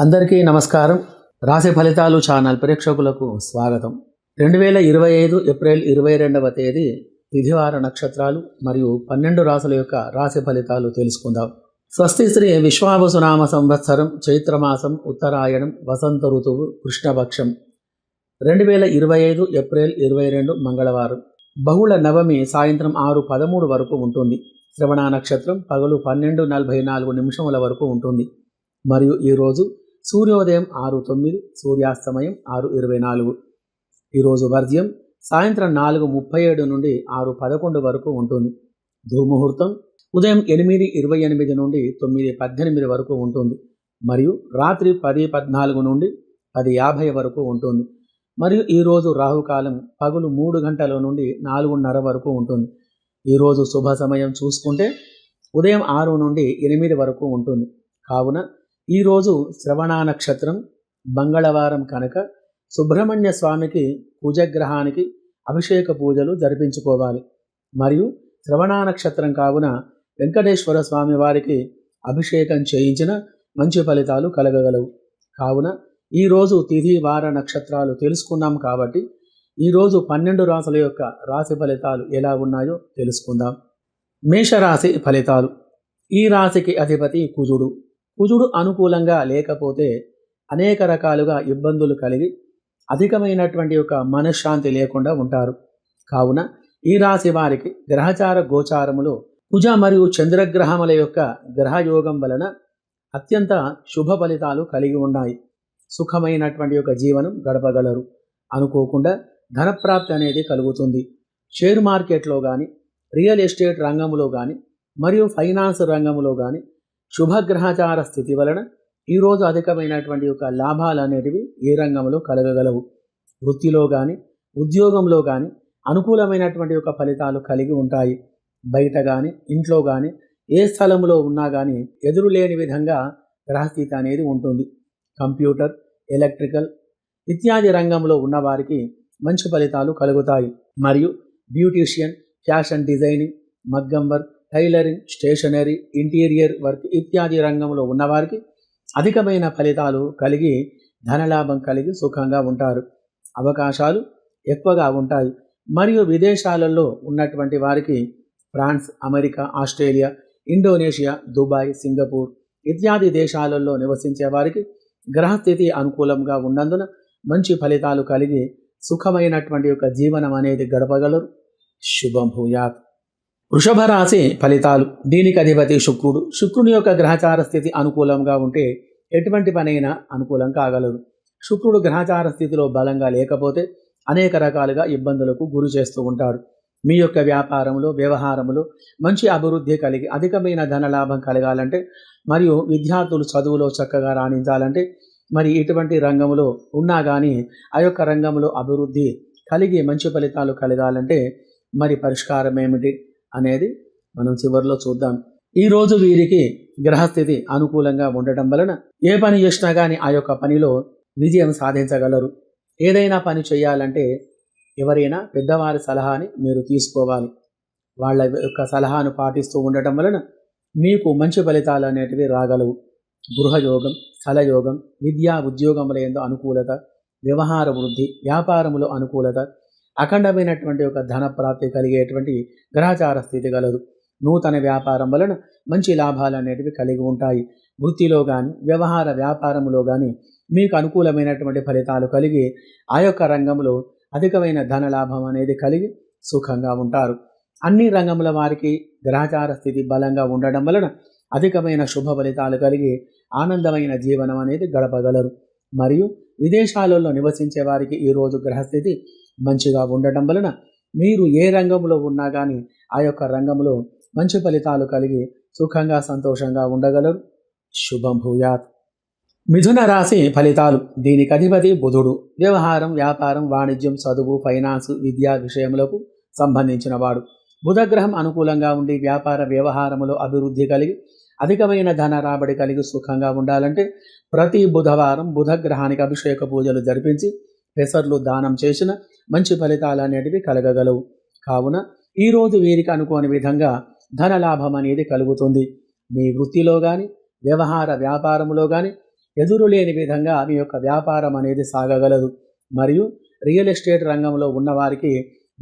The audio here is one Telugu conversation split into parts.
అందరికీ నమస్కారం. రాశి ఫలితాలు ఛానల్ ప్రేక్షకులకు స్వాగతం. రెండు వేల ఇరవై ఐదు ఏప్రిల్ ఇరవై రెండవ తేదీ తిథివార నక్షత్రాలు మరియు పన్నెండు రాసుల యొక్క రాశి ఫలితాలు తెలుసుకుందాం. స్వస్తి శ్రీ విశ్వావసునామ సంవత్సరం చైత్రమాసం ఉత్తరాయణం వసంత ఋతువు కృష్ణపక్షం. రెండు వేల ఇరవై ఐదు ఏప్రిల్ ఇరవై రెండు మంగళవారం. బహుళ నవమి సాయంత్రం ఆరు పదమూడు వరకు ఉంటుంది. శ్రవణ నక్షత్రం పగలు పన్నెండు నలభై నాలుగు నిమిషముల వరకు ఉంటుంది. మరియు ఈరోజు సూర్యోదయం ఆరు తొమ్మిది సూర్యాస్తమయం ఆరు ఇరవై నాలుగు. ఈరోజు వర్జ్యం సాయంత్రం నాలుగు ముప్పై ఏడు నుండి ఆరు పదకొండు వరకు ఉంటుంది. దుర్ముహూర్తం ఉదయం ఎనిమిది ఇరవై ఎనిమిది నుండి తొమ్మిది పద్దెనిమిది వరకు ఉంటుంది. మరియు రాత్రి పది పద్నాలుగు నుండి పది యాభై వరకు ఉంటుంది. మరియు ఈరోజు రాహుకాలం పగులు మూడు గంటల నుండి నాలుగున్నర వరకు ఉంటుంది. ఈరోజు శుభ సమయం చూసుకుంటే ఉదయం ఆరు నుండి ఎనిమిది వరకు ఉంటుంది. కావున ఈరోజు శ్రవణ నక్షత్రం మంగళవారం కనుక సుబ్రహ్మణ్య స్వామికి కుజగ్రహానికి అభిషేక పూజలు జరిపించుకోవాలి. మరియు శ్రవణ నక్షత్రం కావున వెంకటేశ్వర స్వామి వారికి అభిషేకం చేయించిన మంచి ఫలితాలు కలగగలవు. కావున ఈరోజు తిథి వార నక్షత్రాలు తెలుసుకున్నాం కాబట్టి ఈరోజు పన్నెండు రాసుల యొక్క రాశి ఫలితాలు ఎలా ఉన్నాయో తెలుసుకుందాం. మేషరాశి ఫలితాలు. ఈ రాశికి అధిపతి కుజుడు. కుజుడు అనుకూలంగా లేకపోతే అనేక రకాలుగా ఇబ్బందులు కలిగి అధికమైనటువంటి యొక్క మనశ్శాంతి లేకుండా ఉంటారు. కావున ఈ రాశి వారికి గ్రహచార గోచారములో కుజ మరియు చంద్రగ్రహముల యొక్క గ్రహయోగం వలన అత్యంత శుభ ఫలితాలు కలిగి ఉన్నాయి. సుఖమైనటువంటి యొక్క జీవనం గడపగలరు. అనుకోకుండా ధనప్రాప్తి అనేది కలుగుతుంది. షేర్ మార్కెట్లో కానీ రియల్ ఎస్టేట్ రంగంలో కానీ మరియు ఫైనాన్స్ రంగంలో కానీ శుభగ్రహచార స్థితి వలన ఈరోజు అధికమైనటువంటి యొక్క లాభాలు అనేటివి ఏ రంగంలో కలగగలవు? వృత్తిలో కానీ ఉద్యోగంలో కానీ అనుకూలమైనటువంటి యొక్క ఫలితాలు కలిగి ఉంటాయి. బయట కానీ ఇంట్లో కానీ ఏ స్థలంలో ఉన్నా కానీ ఎదురు లేని విధంగా గ్రహస్థితి అనేది ఉంటుంది. కంప్యూటర్ ఎలక్ట్రికల్ ఇత్యాది రంగంలో ఉన్నవారికి మంచి ఫలితాలు కలుగుతాయి. మరియు బ్యూటీషియన్ ఫ్యాషన్ డిజైనింగ్ మగ్గం work tailoring stationery interior work ఇత్యాది రంగంలో ఉన్నవారికి అధికమైన ఫలితాలు కలిగి ధనలాభం కలిగి సుఖంగా ఉంటారు. అవకాశాలు ఎక్కువగా ఉంటాయి. మరియు విదేశాలలో ఉన్నటువంటి వారికి France America Australia Indonesia Dubai Singapore ఇత్యాది దేశాలలో నివసించే వారికి గ్రహస్థితి అనుకూలంగా ఉన్నందున మంచి ఫలితాలు కలిగి సుఖమైనటువంటి యొక్క జీవనం అనేది గడపగలరు. శుభం భూయాత్. వృషభ రాశి ఫలితాలు. దీనికి అధిపతి శుక్రుడు. శుక్రుని యొక్క గ్రహచార స్థితి అనుకూలంగా ఉంటే ఎటువంటి పనైనా అనుకూలం కాగలదు. శుక్రుడు గ్రహచార స్థితిలో బలంగా లేకపోతే అనేక రకాలుగా ఇబ్బందులకు గురి చేస్తూ ఉంటాడు. మీ యొక్క వ్యాపారంలో వ్యవహారంలో మంచి అభివృద్ధి కలిగి అధికమైన ధనలాభం కలగాలంటే మరియు విద్యార్థులు చదువులో చక్కగా రాణించాలంటే మరి ఇటువంటి రంగంలో ఉన్నా కానీ ఆ యొక్క రంగంలో అభివృద్ధి కలిగి మంచి ఫలితాలు కలగాలంటే మరి పరిష్కారం ఏమిటి? అనేది మనం చివరిలో చూద్దాం. ఈరోజు వీరికి గ్రహస్థితి అనుకూలంగా ఉండటం వలన ఏ పని చేసినా కానీ ఆ యొక్క పనిలో విజయం సాధించగలరు. ఏదైనా పని చేయాలంటే ఎవరైనా పెద్దవారి సలహాని మీరు తీసుకోవాలి. వాళ్ళ యొక్క సలహాను పాటిస్తూ ఉండటం వలన మీకు మంచి ఫలితాలు అనేటివి రాగలవు. గృహయోగం స్థలయోగం విద్యా ఉద్యోగముల ఎందు అనుకూలత వ్యవహార వృద్ధి వ్యాపారములో అనుకూలత అఖండమైనటువంటి ఒక ధన ప్రాప్తి కలిగేటువంటి గ్రహచార స్థితి కలదు. నూతన వ్యాపారం వలన మంచి లాభాలు అనేటివి కలిగి ఉంటాయి. వృత్తిలో కానీ వ్యవహార వ్యాపారంలో కానీ మీకు అనుకూలమైనటువంటి ఫలితాలు కలిగి ఆ యొక్క రంగంలో అధికమైన ధన లాభం అనేది కలిగి సుఖంగా ఉంటారు. అన్ని రంగముల వారికి గ్రహచార స్థితి బలంగా ఉండడం వలన అధికమైన శుభ ఫలితాలు కలిగి ఆనందమైన జీవనం అనేది గడపగలరు. మరియు విదేశాలలో నివసించే వారికి ఈరోజు గ్రహస్థితి మంచిగా ఉండటం వలన మీరు ఏ రంగంలో ఉన్నా కానీ ఆ యొక్క రంగంలో మంచి ఫలితాలు కలిగి సుఖంగా సంతోషంగా ఉండగలరు. శుభం భూయాత్. మిథున రాశి ఫలితాలు. దీనికి అధిపతి బుధుడు. వ్యవహారం వ్యాపారం వాణిజ్యం చదువు ఫైనాన్స్ విద్యా విషయములకు సంబంధించిన వాడు. బుధగ్రహం అనుకూలంగా ఉండి వ్యాపార వ్యవహారములో అభివృద్ధి కలిగి అధికమైన ధన రాబడి కలిగి సుఖంగా ఉండాలంటే ప్రతి బుధవారం బుధగ్రహానికి అభిషేక పూజలు జరిపించి పెసర్లు దానం చేసిన మంచి ఫలితాలు అనేటివి కలగగలవు. కావున ఈరోజు వీరికి అనుకోని విధంగా ధన లాభం అనేది కలుగుతుంది. మీ వృత్తిలో కానీ వ్యవహార వ్యాపారంలో కానీ ఎదురులేని విధంగా మీ యొక్క వ్యాపారం అనేది సాగగలదు. మరియు రియల్ ఎస్టేట్ రంగంలో ఉన్నవారికి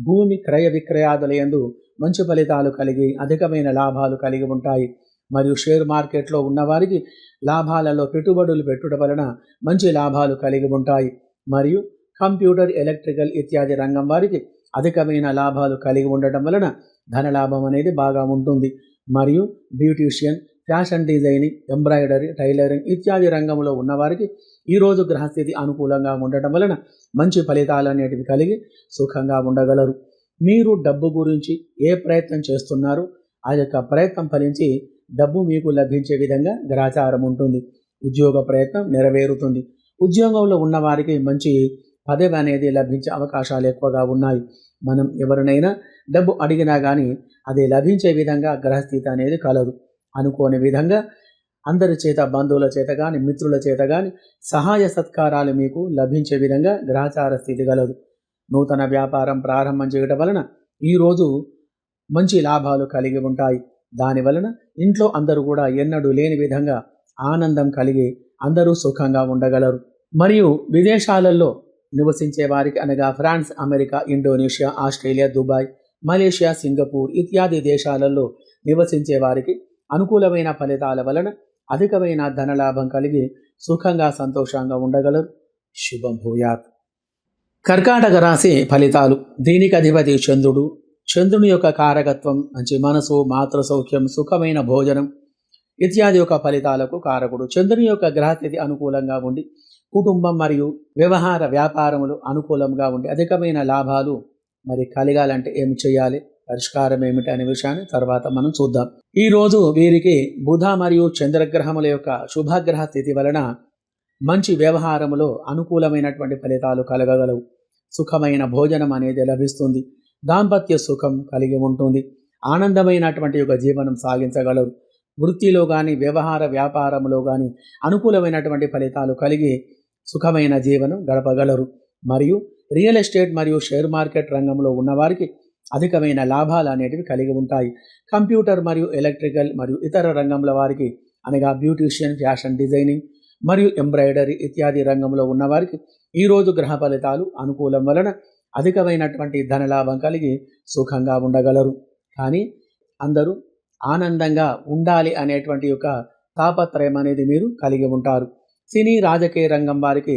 భూమి క్రయ విక్రయాదులందు మంచి ఫలితాలు కలిగి అధికమైన లాభాలు కలిగి ఉంటాయి. మరియు షేర్ మార్కెట్లో ఉన్నవారికి లాభాలలో పెట్టుబడులు పెట్టుట వలన మంచి లాభాలు కలిగి ఉంటాయి. మరియు కంప్యూటర్ ఎలక్ట్రికల్ ఇత్యాది రంగం వారికి అధికమైన లాభాలు కలిగి ఉండటం వలన ధనలాభం అనేది బాగా ఉంటుంది. మరియు beautician fashion designing embroidery tailoring ఇత్యాది రంగంలో ఉన్నవారికి ఈరోజు గ్రహస్థితి అనుకూలంగా ఉండటం వలన మంచి ఫలితాలు అనేటివి కలిగి సుఖంగా ఉండగలరు. మీరు డబ్బు గురించి ఏ ప్రయత్నం చేస్తున్నారు? ఆ యొక్క ప్రయత్నం ఫలించి డబ్బు మీకు లభించే విధంగా గ్రాచారం ఉంటుంది. ఉద్యోగ ప్రయత్నం నెరవేరుతుంది. ఉద్యోగంలో ఉన్నవారికి మంచి పదవి అనేది లభించే అవకాశాలు ఎక్కువగా ఉన్నాయి. మనం ఎవరినైనా డబ్బు అడిగినా కానీ అది లభించే విధంగా గ్రహస్థితి అనేది కలదు. అనుకోని విధంగా అందరి చేత బంధువుల చేత కానీ మిత్రుల చేత కానీ సహాయ సత్కారాలు మీకు లభించే విధంగా గ్రహచార స్థితి కలదు. నూతన వ్యాపారం ప్రారంభం చేయడం వలన ఈరోజు మంచి లాభాలు కలిగి ఉంటాయి. దాని వలన ఇంట్లో అందరూ కూడా ఎన్నడూ లేని విధంగా ఆనందం కలిగి అందరూ సుఖంగా ఉండగలరు. మరియు విదేశాలలో నివసించే వారికి అనగా France America Indonesia Australia Dubai Malaysia Singapore ఇత్యాది దేశాలలో నివసించే వారికి అనుకూలమైన ఫలితాల వలన అధికమైన ధనలాభం కలిగి సుఖంగా సంతోషంగా ఉండగలరు. శుభం భూయాత్. కర్కాటక రాశి ఫలితాలు. దీనికి అధిపతి చంద్రుడు. చంద్రుని యొక్క కారకత్వం మంచి మనసు మాతృ సౌఖ్యం సుఖమైన భోజనం ఇత్యాది యొక్క ఫలితాలకు కారకుడు. చంద్రుని యొక్క గ్రహస్థితి అనుకూలంగా ఉండి కుటుంబం మరియు వ్యవహార వ్యాపారములు అనుకూలంగా ఉండి అధికమైన లాభాలు మరి కలగాలంటే ఏమి చేయాలి? పరిష్కారం ఏమిటి అనే విషయాన్ని తర్వాత మనం చూద్దాం. ఈ రోజు వీరికి బుధ మరియు చంద్రగ్రహముల యొక్క శుభగ్రహ స్థితి వలన మంచి వ్యవహారములో అనుకూలమైనటువంటి ఫలితాలు కలగగలవు. సుఖమైన భోజనం అనేది లభిస్తుంది. దాంపత్య సుఖం కలిగి ఉంటుంది. ఆనందమైనటువంటి యొక్క జీవనం సాగించగలరు. వృత్తిలో కానీ వ్యవహార వ్యాపారంలో కానీ అనుకూలమైనటువంటి ఫలితాలు కలిగి సుఖమైన జీవనం గడపగలరు. మరియు రియల్ ఎస్టేట్ మరియు షేర్ మార్కెట్ రంగంలో ఉన్నవారికి అధికమైన లాభాలు అనేటివి కలిగి ఉంటాయి. కంప్యూటర్ మరియు ఎలక్ట్రికల్ మరియు ఇతర రంగంల వారికి అనగా బ్యూటీషియన్ ఫ్యాషన్ డిజైనింగ్ మరియు ఎంబ్రాయిడరీ ఇత్యాది రంగంలో ఉన్నవారికి ఈరోజు గ్రహ ఫలితాలు అనుకూలం వలన అధికమైనటువంటి ధనలాభం కలిగి సుఖంగా ఉండగలరు. కానీ అందరూ ఆనందంగా ఉండాలి అనేటువంటి యొక్క తాపత్రయం అనేది మీరు కలిగి ఉంటారు. సినీ రాజకీయ రంగం వారికి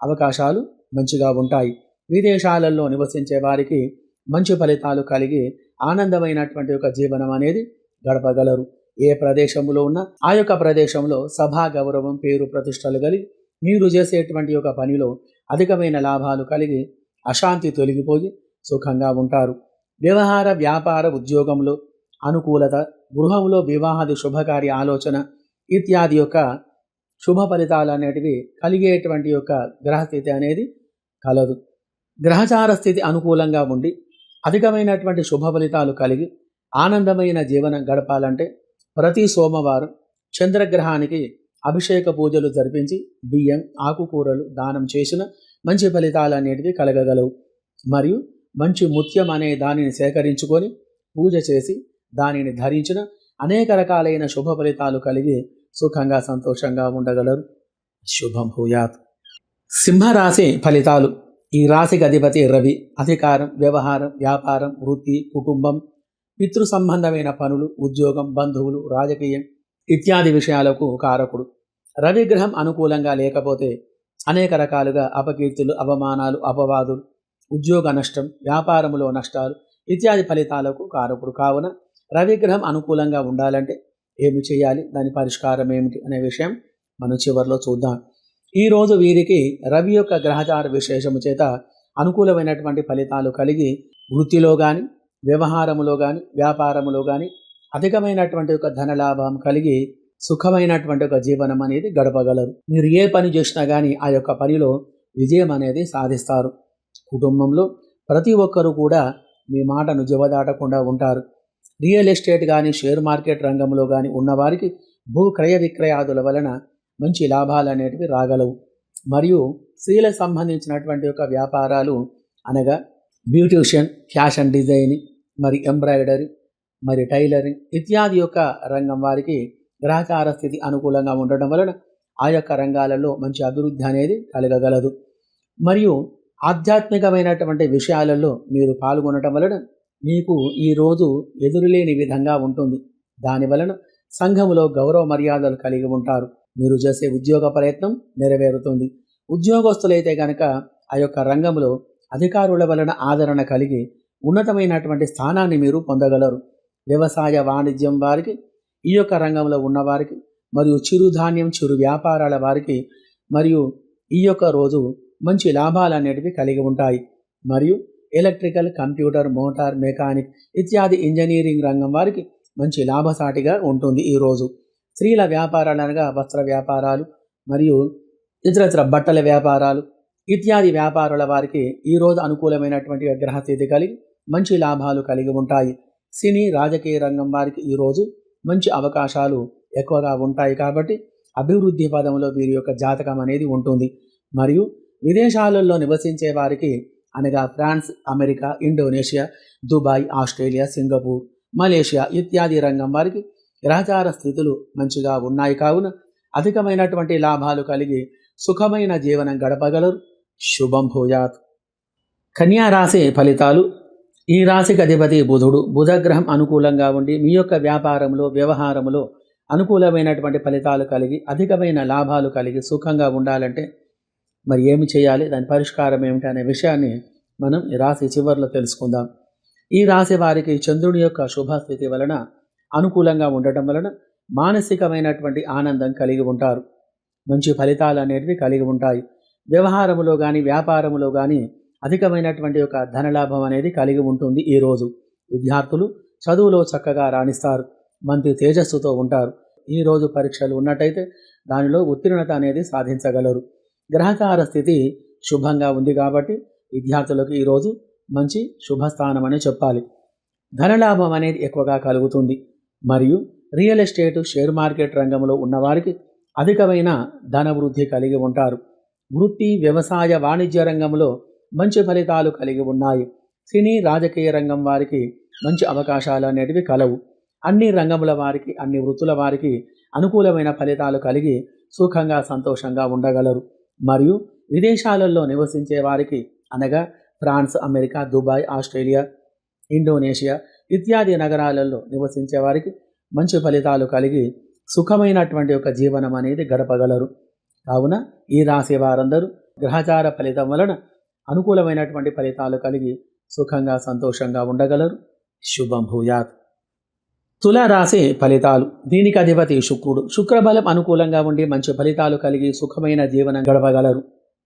అవకాశాలు మంచిగా ఉంటాయి. విదేశాలలో నివసించే వారికి మంచి ఫలితాలు కలిగి ఆనందమైనటువంటి యొక్క జీవనం అనేది గడపగలరు. ఏ ప్రదేశంలో ఉన్నా ఆ యొక్క ప్రదేశంలో సభా గౌరవం పేరు ప్రతిష్టలు కలిగి మీరు చేసేటువంటి ఒక పనిలో అధికమైన లాభాలు కలిగి అశాంతి తొలగిపోయి సుఖంగా ఉంటారు. వ్యవహార వ్యాపార ఉద్యోగంలో అనుకూలత గృహంలో వివాహాది శుభకార్య ఆలోచన ఇత్యాది యొక్క శుభ ఫలితాలు అనేటివి కలిగేటువంటి యొక్క గ్రహస్థితి అనేది కలదు. గ్రహచార స్థితి అనుకూలంగా ఉండి అధికమైనటువంటి శుభ ఫలితాలు కలిగి ఆనందమైన జీవనం గడపాలంటే ప్రతి సోమవారం చంద్రగ్రహానికి అభిషేక పూజలు జరిపించి బియ్యం ఆకుకూరలు దానం చేసిన మంచి ఫలితాలు అనేటివి కలగగలవు. మరియు మంచి ముత్యం అనే దానిని సేకరించుకొని పూజ చేసి దానిని ధరించిన అనేక రకాలైన శుభ ఫలితాలు కలిగి సుఖంగా సంతోషంగా ఉండగలరు. శుభం భూయాత్. సింహరాశి ఫలితాలు. ఈ రాశికి అధిపతి రవి. అధికారం వ్యవహారం వ్యాపారం వృత్తి కుటుంబం పితృ సంబంధమైన పనులు ఉద్యోగం బంధువులు రాజకీయం ఇత్యాది విషయాలకు కారకుడు. రవి గ్రహం అనుకూలంగా లేకపోతే అనేక రకాలుగా అపకీర్తులు అవమానాలు అపవాదులు ఉద్యోగ నష్టం వ్యాపారములో నష్టాలు ఇత్యాది ఫలితాలకు కారకుడు. కావున రవిగ్రహం అనుకూలంగా ఉండాలంటే ఏమి చేయాలి? దాని పరిష్కారం ఏమిటి? అనే విషయం మనం చివరిలో చూద్దాం. ఈరోజు వీరికి రవి యొక్క గ్రహచార విశేషము చేత అనుకూలమైనటువంటి ఫలితాలు కలిగి వృత్తిలో కానీ వ్యవహారములో కానీ వ్యాపారములో కానీ అధికమైనటువంటి ఒక ధనలాభం కలిగి సుఖమైనటువంటి ఒక జీవనం అనేది గడపగలరు. మీరు ఏ పని చేసినా కానీ ఆ యొక్క పనిలో విజయం అనేది సాధిస్తారు. కుటుంబంలో ప్రతి ఒక్కరూ కూడా మీ మాటను జీవదాటకుండా ఉంటారు. రియల్ ఎస్టేట్ కానీ షేర్ మార్కెట్ రంగంలో కానీ ఉన్నవారికి భూ క్రయ విక్రయాదుల వలన మంచి లాభాలు అనేటివి రాగలవు. మరియు స్త్రీలకు సంబంధించినటువంటి యొక్క వ్యాపారాలు అనగా బ్యూటిషియన్ ఫ్యాషన్ డిజైనింగ్ మరి ఎంబ్రాయిడరీ మరి టైలరింగ్ ఇత్యాది యొక్క రంగం వారికి గ్రహచార స్థితి అనుకూలంగా ఉండడం వలన ఆ యొక్క రంగాలలో మంచి అభివృద్ధి అనేది కలగగలదు. మరియు ఆధ్యాత్మికమైనటువంటి విషయాలలో మీరు పాల్గొనటం వలన మీకు ఈరోజు ఎదురులేని విధంగా ఉంటుంది. దాని వలన సంఘములో గౌరవ మర్యాదలు కలిగి ఉంటారు. మీరు చేసే ఉద్యోగ ప్రయత్నం నెరవేరుతుంది. ఉద్యోగస్తులైతే గనక ఆ యొక్క రంగంలో అధికారుల వలన ఆదరణ కలిగి ఉన్నతమైనటువంటి స్థానాన్ని మీరు పొందగలరు. వ్యవసాయ వాణిజ్యం వారికి ఈ యొక్క రంగంలో ఉన్నవారికి మరియు చిరుధాన్యం చిరు వ్యాపారాల వారికి మరియు ఈ యొక్క రోజు మంచి లాభాలు అనేటివి కలిగి ఉంటాయి. మరియు ఎలక్ట్రికల్ కంప్యూటర్ మోటార్ మెకానిక్ ఇత్యాది ఇంజనీరింగ్ రంగం వారికి మంచి లాభసాటిగా ఉంటుంది ఈరోజు స్త్రీల వ్యాపారాలు అనగా వస్త్ర వ్యాపారాలు మరియు ఇతరత్ర బట్టల వ్యాపారాలు ఇత్యాది వ్యాపారుల వారికి ఈరోజు అనుకూలమైనటువంటి గ్రహస్థితి కలిగి మంచి లాభాలు కలిగి ఉంటాయి. సినీ రాజకీయ రంగం వారికి ఈరోజు మంచి అవకాశాలు ఎక్కువగా ఉంటాయి కాబట్టి అభివృద్ధి పదంలో వీరి యొక్క జాతకం అనేది ఉంటుంది. మరియు విదేశాలలో నివసించే వారికి అనగా France America Indonesia Dubai Australia Singapore Malaysia ఇత్యాది రంగం వారికి గ్రహచార స్థితులు మంచిగా ఉన్నాయి కావున అధికమైనటువంటి లాభాలు కలిగి సుఖమైన జీవనం గడపగలరు. శుభం భూయాత్. కన్యా రాశి ఫలితాలు. ఈ రాశికి అధిపతి బుధుడు. బుధగ్రహం అనుకూలంగా ఉండి మీ యొక్క వ్యాపారంలో వ్యవహారంలో అనుకూలమైనటువంటి ఫలితాలు కలిగి అధికమైన లాభాలు కలిగి సుఖంగా ఉండాలంటే మరి ఏమి చేయాలి? దాని పరిష్కారం ఏమిటి అనే విషయాన్ని మనం ఈ రాశి చివరిలో తెలుసుకుందాం. ఈ రాశి వారికి చంద్రుని యొక్క శుభస్థితి వలన అనుకూలంగా ఉండటం వలన మానసికమైనటువంటి ఆనందం కలిగి ఉంటారు. మంచి ఫలితాలు అనేటివి కలిగి ఉంటాయి. వ్యవహారములో కానీ వ్యాపారములో కానీ అధికమైనటువంటి యొక్క ధనలాభం అనేది కలిగి ఉంటుంది ఈరోజు విద్యార్థులు చదువులో చక్కగా రాణిస్తారు. మంచి తేజస్సుతో ఉంటారు. ఈరోజు పరీక్షలు ఉన్నట్టయితే దానిలో ఉత్తీర్ణత అనేది సాధించగలరు. గ్రహకార స్థితి శుభంగా ఉంది కాబట్టి విద్యార్థులకు ఈరోజు మంచి శుభస్థానం అని చెప్పాలి. ధనలాభం అనేది ఎక్కువగా కలుగుతుంది. మరియు రియల్ ఎస్టేట్ షేర్ మార్కెట్ రంగంలో ఉన్నవారికి అధికమైన ధన వృద్ధి కలిగి ఉంటారు. వృత్తి వ్యవసాయ వాణిజ్య రంగంలో మంచి ఫలితాలు కలిగి ఉన్నాయి. సినీ రాజకీయ రంగం వారికి మంచి అవకాశాలు అనేటివి కలవు. అన్ని రంగముల వారికి అన్ని వృత్తుల వారికి అనుకూలమైన ఫలితాలు కలిగి సుఖంగా సంతోషంగా ఉండగలరు. మరియు విదేశాలలో నివసించే వారికి అనగా France America Dubai Australia Indonesia ఇత్యాది నగరాలలో నివసించే వారికి మంచి ఫలితాలు కలిగి సుఖమైనటువంటి ఒక జీవనం అనేది గడపగలరు. కావున ఈ రాశి వారందరూ గ్రహచార ఫలితం వలన అనుకూలమైనటువంటి ఫలితాలు కలిగి సుఖంగా సంతోషంగా ఉండగలరు. శుభం భూయాత్. తులారాశి ఫలితాలు. దీనికి అధిపతి శుక్రుడు. శుక్రబలం అనుకూలంగా ఉండి మంచి ఫలితాలు కలిగి సుఖమైన జీవనం గడపగలరు.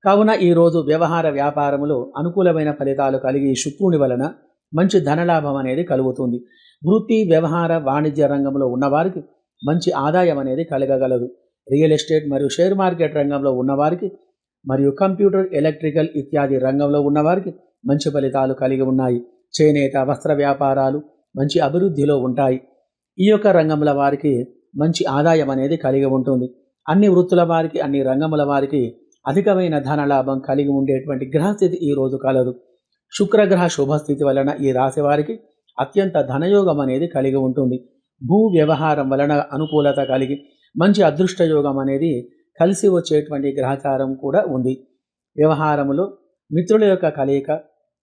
కావున ఈరోజు వ్యవహార వ్యాపారములో అనుకూలమైన ఫలితాలు కలిగి శుక్రుని వలన మంచి ధనలాభం అనేది కలుగుతుంది. వృత్తి వ్యవహార వాణిజ్య రంగంలో ఉన్నవారికి మంచి ఆదాయం అనేది కలగగలదు. రియల్ ఎస్టేట్ మరియు షేర్ మార్కెట్ రంగంలో ఉన్నవారికి మరియు కంప్యూటర్ ఎలక్ట్రికల్ ఇత్యాది రంగంలో ఉన్నవారికి మంచి ఫలితాలు కలిగి ఉన్నాయి. చేనేత వస్త్ర వ్యాపారాలు మంచి అభివృద్ధిలో ఉంటాయి. ఈ యొక్క రంగముల వారికి మంచి ఆదాయం అనేది కలిగి ఉంటుంది. అన్ని వృత్తుల వారికి అన్ని రంగముల వారికి అధికమైన ధన లాభం కలిగి ఉండేటువంటి గ్రహస్థితి ఈ రోజు కలదు. శుక్రగ్రహ శుభస్థితి వలన ఈ రాశి వారికి అత్యంత ధనయోగం అనేది కలిగి ఉంటుంది. భూ వ్యవహారం వలన అనుకూలత కలిగి మంచి అదృష్ట యోగం అనేది కలిసి వచ్చేటువంటి గ్రహచారం కూడా ఉంది. వ్యవహారములో మిత్రుల యొక్క కలయిక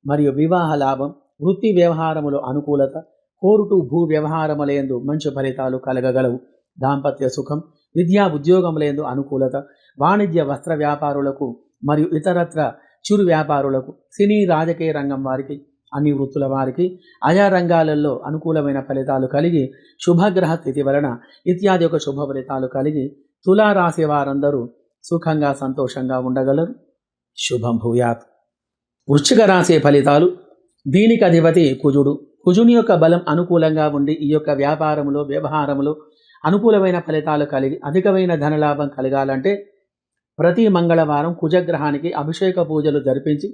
మరియు వివాహ లాభం వృత్తి వ్యవహారములో అనుకూలత కోరుటు భూ వ్యవహారములందు మంచి ఫలితాలు కలగగలవు. దాంపత్య సుఖం విద్యా ఉద్యోగములందు అనుకూలత వాణిజ్య వస్త్ర వ్యాపారులకు మరియు ఇతరత్ర చిరు వ్యాపారులకు సినీ రాజకీయ రంగం వారికి అన్ని వృత్తుల వారికి ఆయా రంగాలలో అనుకూలమైన ఫలితాలు కలిగి శుభగ్రహ స్థితి వలన ఇత్యాది ఒక శుభ ఫలితాలు కలిగి తులారాశి వారందరూ సుఖంగా సంతోషంగా ఉండగలరు. శుభం భూయాత్. వృశ్చిక రాశి ఫలితాలు. దీనికి అధిపతి కుజుడు. కుజుని యొక్క బలం అనుకూలంగా ఉండి ఈ యొక్క వ్యాపారములో వ్యవహారములో అనుకూలమైన ఫలితాలు కలిగి అధికమైన ధనలాభం కలగాలంటే ప్రతి మంగళవారం కుజగ్రహానికి అభిషేక పూజలు జరిపించి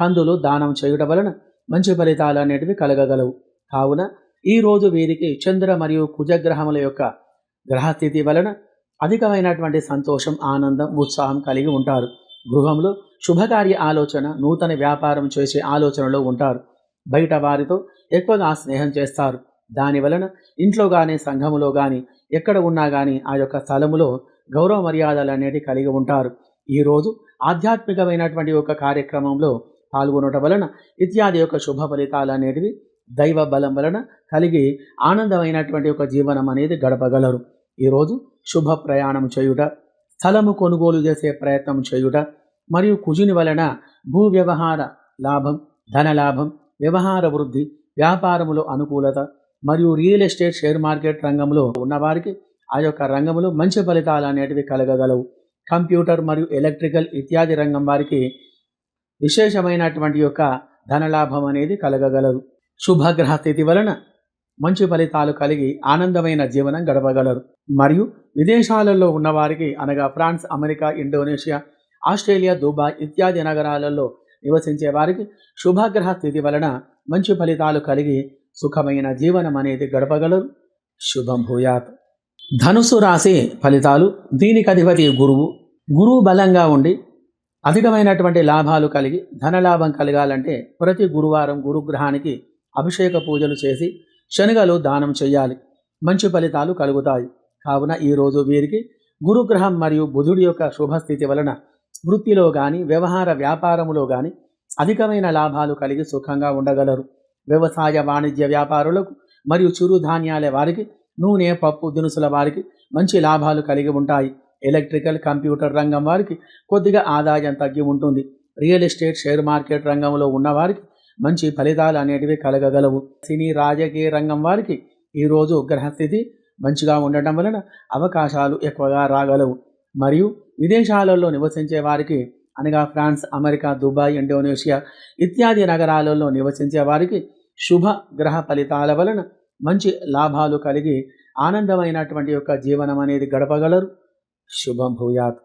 కందులు దానం చేయుట వలన మంచి ఫలితాలు అనేటివి కలగగలవు. కావున ఈరోజు వీరికి చంద్ర మరియు కుజగ్రహముల యొక్క గ్రహస్థితి వలన అధికమైనటువంటి సంతోషం ఆనందం ఉత్సాహం కలిగి ఉంటారు. గృహంలో శుభకార్య ఆలోచన నూతన వ్యాపారం చేసే ఆలోచనలో ఉంటారు. బయట వారితో ఎక్కువగా స్నేహం చేస్తారు. దాని వలన ఇంట్లో కానీ సంఘములో కానీ ఎక్కడ ఉన్నా కానీ ఆ యొక్క స్థలములో గౌరవ మర్యాదలు అనేది కలిగి ఉంటారు. ఈరోజు ఆధ్యాత్మికమైనటువంటి ఒక కార్యక్రమంలో పాల్గొనటం వలన ఇత్యాది యొక్క శుభ ఫలితాలు అనేటివి దైవ బలం వలన కలిగి ఆనందమైనటువంటి ఒక జీవనం అనేది గడపగలరు. ఈరోజు శుభ ప్రయాణం చేయుట స్థలము కొనుగోలు చేసే ప్రయత్నం చేయుట మరియు కుజుని వలన భూ వ్యవహార లాభం ధన లాభం వ్యవహార వృద్ధి వ్యాపారములో అనుకూలత మరియు రియల్ ఎస్టేట్ షేర్ మార్కెట్ రంగంలో ఉన్నవారికి ఆ యొక్క రంగంలో మంచి ఫలితాలు అనేటివి కలగగలవు. కంప్యూటర్ మరియు ఎలక్ట్రికల్ ఇత్యాది రంగం వారికి విశేషమైనటువంటి యొక్క ధనలాభం అనేది కలగగలదు. శుభగ్రహ స్థితి వలన మంచి ఫలితాలు కలిగి ఆనందమైన జీవనం గడపగలరు. మరియు విదేశాలలో ఉన్నవారికి అనగా France America Indonesia Australia Dubai ఇత్యాది నగరాలలో నివసించే వారికి శుభగ్రహ స్థితి వలన మంచి ఫలితాలు కలిగి సుఖమైన జీవనం అనేది గడపగలరు. శుభం భూయాత్. ధనుసు రాశి ఫలితాలు దీనికి అధిపతి గురువు. గురువు బలంగా ఉండి అధికమైనటువంటి లాభాలు కలిగి ధనలాభం కలగాలంటే ప్రతి గురువారం గురుగ్రహానికి అభిషేక పూజలు చేసి శనగలు దానం చేయాలి. మంచి ఫలితాలు కలుగుతాయి. కావున ఈరోజు వీరికి గురుగ్రహం మరియు బుధుడి యొక్క శుభస్థితి వలన వృత్తిలో కానీ వ్యవహార వ్యాపారములో కానీ అధికమైన లాభాలు కలిగి సుఖంగా ఉండగలరు. వ్యవసాయ వాణిజ్య వ్యాపారులకు మరియు చిరుధాన్యాల వారికి నూనె పప్పు దినుసుల వారికి మంచి లాభాలు కలిగి ఉంటాయి. ఎలక్ట్రికల్ కంప్యూటర్ రంగం వారికి కొద్దిగా ఆదాయం తగ్గి ఉంటుంది. రియల్ ఎస్టేట్ షేర్ మార్కెట్ రంగంలో ఉన్నవారికి మంచి ఫలితాలు అనేటివి కలగగలవు. సినీ రాజకీయ రంగం వారికి ఈరోజు గ్రహస్థితి మంచిగా ఉండటం వలన అవకాశాలు ఎక్కువగా రాగలవు. మరియు విదేశాలలో నివసించే వారికి అనగా ఫ్రాన్స్ అమెరికా దుబాయ్ ఇండోనేషియా ఇత్యాది నగరాలలో నివసించే వారికి శుభ గ్రహ ఫలితాల వలన మంచి లాభాలు కలిగి ఆనందమైనటువంటి యొక్క జీవనం అనేది గడపగలరు. శుభం భూయాత్.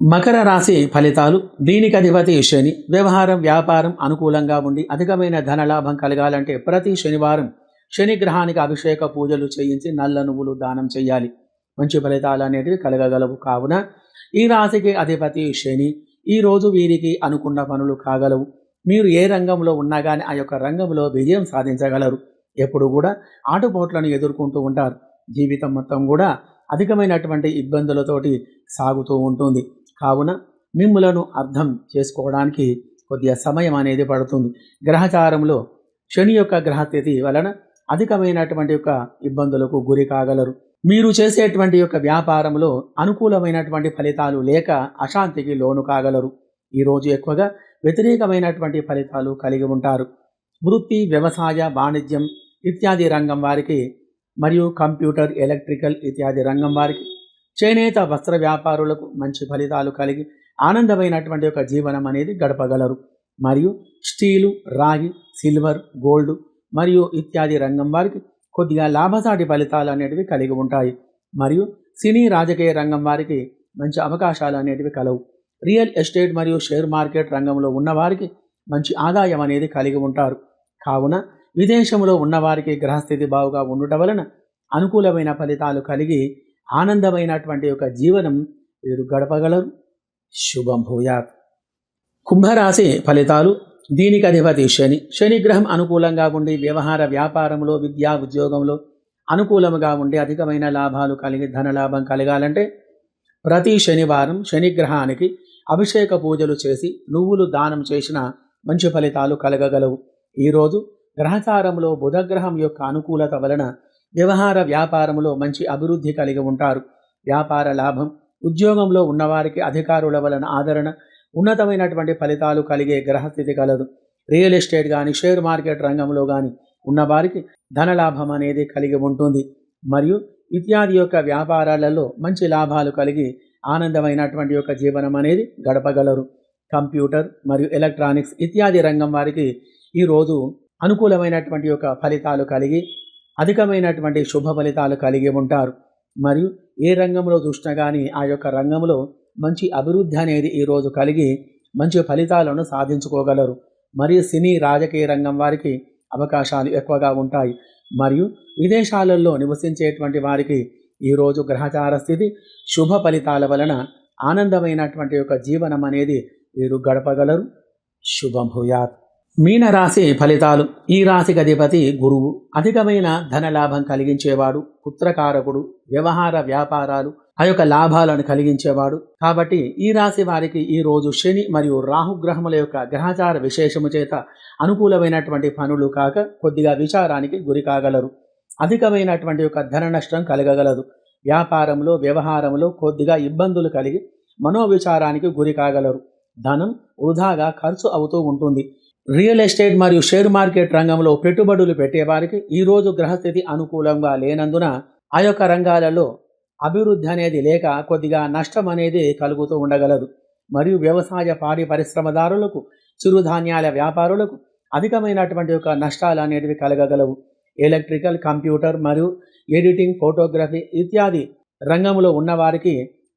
మకర రాశి ఫలితాలు. దీనికి అధిపతి శని. వ్యవహారం వ్యాపారం అనుకూలంగా ఉండి అధికమైన ధనలాభం కలగాలంటే ప్రతి శనివారం శని గ్రహానికి అభిషేక పూజలు చేయించి నల్ల నువ్వులు దానం చేయాలి. మంచి ఫలితాలు అనేటివి కలగగలవు. కావున ఈ రాశికి అధిపతి శని. ఈ రోజు వీరికి అనుకున్న పనులు కాగలవు. మీరు ఏ రంగంలో ఉన్నా కానీ ఆ యొక్క రంగంలో విజయం సాధించగలరు. ఎప్పుడు కూడా ఆటుపోట్లను ఎదుర్కొంటూ ఉంటారు. జీవితం మొత్తం కూడా అధికమైనటువంటి ఇబ్బందులతోటి సాగుతూ ఉంటుంది. కావున మిమ్ములను అర్థం చేసుకోవడానికి కొద్దిగా సమయం అనేది పడుతుంది. గ్రహచారంలో శని యొక్క గ్రహస్థితి వలన అధికమైనటువంటి యొక్క ఇబ్బందులకు గురి కాగలరు. మీరు చేసేటువంటి యొక్క వ్యాపారంలో అనుకూలమైనటువంటి ఫలితాలు లేక అశాంతికి లోను కాగలరు. ఈరోజు ఎక్కువగా వ్యతిరేకమైనటువంటి ఫలితాలు కలిగి ఉంటారు. వృత్తి వ్యవసాయ వాణిజ్యం ఇత్యాది రంగం వారికి మరియు కంప్యూటర్ ఎలక్ట్రికల్ ఇత్యాది రంగం వారికి చేనేత వస్త్ర వ్యాపారులకు మంచి ఫలితాలు కలిగి ఆనందమైనటువంటి ఒక జీవనం అనేది గడపగలరు. మరియు స్టీలు రాగి సిల్వర్ గోల్డ్ మరియు ఇత్యాది రంగం వారికి కొద్దిగా లాభసాటి ఫలితాలు అనేటివి కలిగి ఉంటాయి. మరియు సినీ రాజకీయ రంగం వారికి మంచి అవకాశాలు అనేటివి కలవు. రియల్ ఎస్టేట్ మరియు షేర్ మార్కెట్ రంగంలో ఉన్నవారికి మంచి ఆదాయం అనేది కలిగి ఉంటారు. కావున విదేశంలో ఉన్నవారికి గ్రహస్థితి బావుగా ఉండటం వలన అనుకూలమైన ఫలితాలు కలిగి ఆనందమైనటువంటి ఒక జీవనం వీరు గడపగలరు. శుభం భూయాత్. కుంభరాశి ఫలితాలు దీనికి అధిపతి శని. శనిగ్రహం అనుకూలంగా ఉండి వ్యవహార వ్యాపారంలో విద్యా ఉద్యోగంలో అనుకూలముగా ఉండి అధికమైన లాభాలు కలిగి ధనలాభం కలగాలంటే ప్రతి శనివారం శనిగ్రహానికి అభిషేక పూజలు చేసి నువ్వులు దానం చేసిన మంచి ఫలితాలు కలగగలవు. ఈరోజు గ్రహచారంలో బుధగ్రహం యొక్క అనుకూలత వలన వ్యవహార వ్యాపారంలో మంచి అభివృద్ధి కలిగి ఉంటారు. వ్యాపార లాభం ఉద్యోగంలో ఉన్నవారికి అధికారుల వలన ఆదరణ ఉన్నతమైనటువంటి ఫలితాలు కలిగే గ్రహస్థితి కలదు. రియల్ ఎస్టేట్ కానీ షేర్ మార్కెట్ రంగంలో కానీ ఉన్నవారికి ధనలాభం అనేది కలిగి ఉంటుంది. మరియు ఇత్యాది యొక్క వ్యాపారాలలో మంచి లాభాలు కలిగి ఆనందమైనటువంటి యొక్క జీవనం అనేది గడపగలరు. కంప్యూటర్ మరియు ఎలక్ట్రానిక్స్ ఇత్యాది రంగం వారికి ఈరోజు అనుకూలమైనటువంటి యొక్క ఫలితాలు కలిగి అధికమైనటువంటి శుభ ఫలితాలు కలిగి ఉంటారు. మరియు ఏ రంగంలో చూసినా కానీ ఆ యొక్క రంగంలో మంచి అభివృద్ధి అనేది ఈరోజు కలిగి మంచి ఫలితాలను సాధించుకోగలరు. మరియు సినీ రాజకీయ రంగం వారికి అవకాశాలు ఎక్కువగా ఉంటాయి. మరియు విదేశాలలో నివసించేటువంటి వారికి ఈరోజు గ్రహచార స్థితి శుభ ఫలితాల వలన ఆనందమైనటువంటి యొక్క జీవనం అనేది వీరు గడపగలరు. శుభం భూయాత్. మీన రాశి ఫలితాలు. ఈ రాశికి అధిపతి గురువు. అధికమైన ధనలాభం కలిగించేవాడు పుత్రకారకుడు వ్యవహార వ్యాపారాలు ఆ యొక్క లాభాలను కలిగించేవాడు. కాబట్టి ఈ రాశి వారికి ఈ రోజు శని మరియు రాహుగ్రహముల యొక్క గ్రహచార విశేషము చేత అనుకూలమైనటువంటి పనులు కాక కొద్దిగా విచారానికి గురి కాగలరు. అధికమైనటువంటి యొక్క ధన నష్టం కలగగలదు. వ్యాపారంలో వ్యవహారంలో కొద్దిగా ఇబ్బందులు కలిగి మనోవిచారానికి గురి కాగలరు. ధనం వృధాగా ఖర్చు అవుతూ ఉంటుంది. రియల్ ఎస్టేట్ మరియు షేర్ మార్కెట్ రంగంలో పెట్టుబడులు పెట్టేవారికి ఈరోజు గ్రహస్థితి అనుకూలంగా లేనందున ఆ యొక్క రంగాలలో అభివృద్ధి అనేది లేక కొద్దిగా నష్టం అనేది కలుగుతూ ఉండగలదు. మరియు వ్యవసాయ పాడి పరిశ్రమదారులకు చిరుధాన్యాల వ్యాపారులకు అధికమైనటువంటి యొక్క నష్టాలు అనేటివి కలగగలవు. ఎలక్ట్రికల్ కంప్యూటర్ మరియు ఎడిటింగ్ ఫోటోగ్రఫీ ఇత్యాది రంగంలో ఉన్నవారికి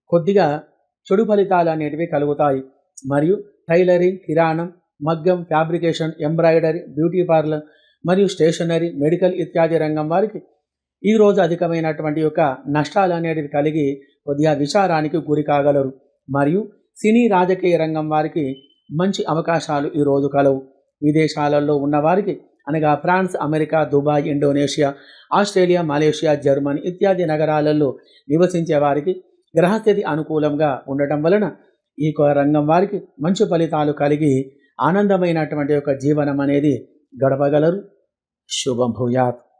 కొద్దిగా చెడు ఫలితాలు అనేటివి కలుగుతాయి. మరియు టైలరింగ్ కిరాణం మగ్గం ఫ్యాబ్రికేషన్ ఎంబ్రాయిడరీ బ్యూటీ పార్లర్ మరియు స్టేషనరీ మెడికల్ ఇత్యాది రంగం వారికి ఈరోజు అధికమైనటువంటి యొక్క నష్టాలు అనేటివి కలిగి కొద్దిగా విచారానికి గురి కాగలరు. మరియు సినీ రాజకీయ రంగం వారికి మంచి అవకాశాలు ఈరోజు కలవు. విదేశాలలో ఉన్నవారికి అనగా France America Dubai Indonesia Australia Malaysia Germany ఇత్యాది నగరాలలో నివసించే వారికి గ్రహస్థితి అనుకూలంగా ఉండటం వలన ఈ రంగం వారికి మంచి ఫలితాలు కలిగి ఆనందమైనటువంటి యొక్క జీవనం అనేది గడపగలరు. శుభం భూయాత్.